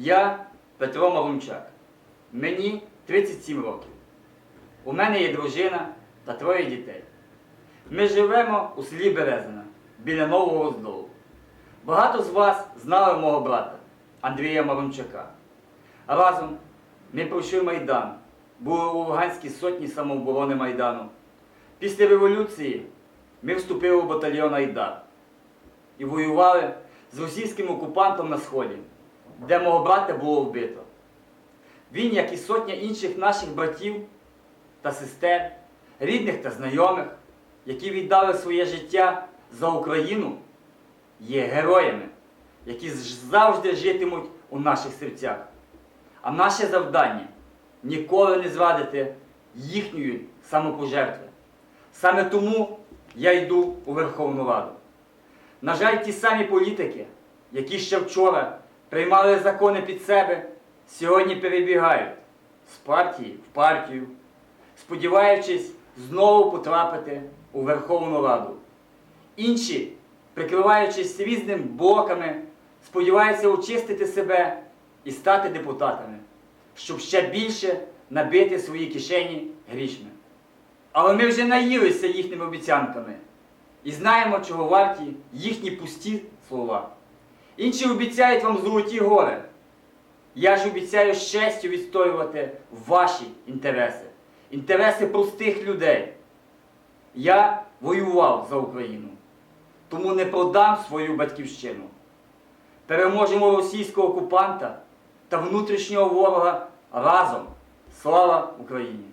Я Петро Марунчак. Мені 37 років. У мене є дружина та троє дітей. Ми живемо у селі Березина біля Нового Роздолу. Багато з вас знали мого брата Андрія Марунчака. Разом ми пройшли Майдан, були у Луганській сотні самооборони Майдану. Після революції ми вступили у батальйон Айдар і воювали з російським окупантом на Сході, де мого брата було вбито. Він, як і сотня інших наших братів та сестер, рідних та знайомих, які віддали своє життя за Україну, є героями, які завжди житимуть у наших серцях. А наше завдання ніколи не зрадити їхньої самопожертви. Саме тому я йду у Верховну Раду. На жаль, ті самі політики, які ще вчора приймали закони під себе, сьогодні перебігають з партії в партію, сподіваючись знову потрапити у Верховну Раду. Інші, прикриваючись різними блоками, сподіваються очистити себе і стати депутатами, щоб ще більше набити свої кишені грішми. Але ми вже наїлися їхніми обіцянками і знаємо, чого варті їхні пусті слова. Інші обіцяють вам золоті гори. Я ж обіцяю з честю відстоювати ваші інтереси, інтереси простих людей. Я воював за Україну, тому не продам свою батьківщину. Переможемо російського окупанта та внутрішнього ворога разом. Слава Україні!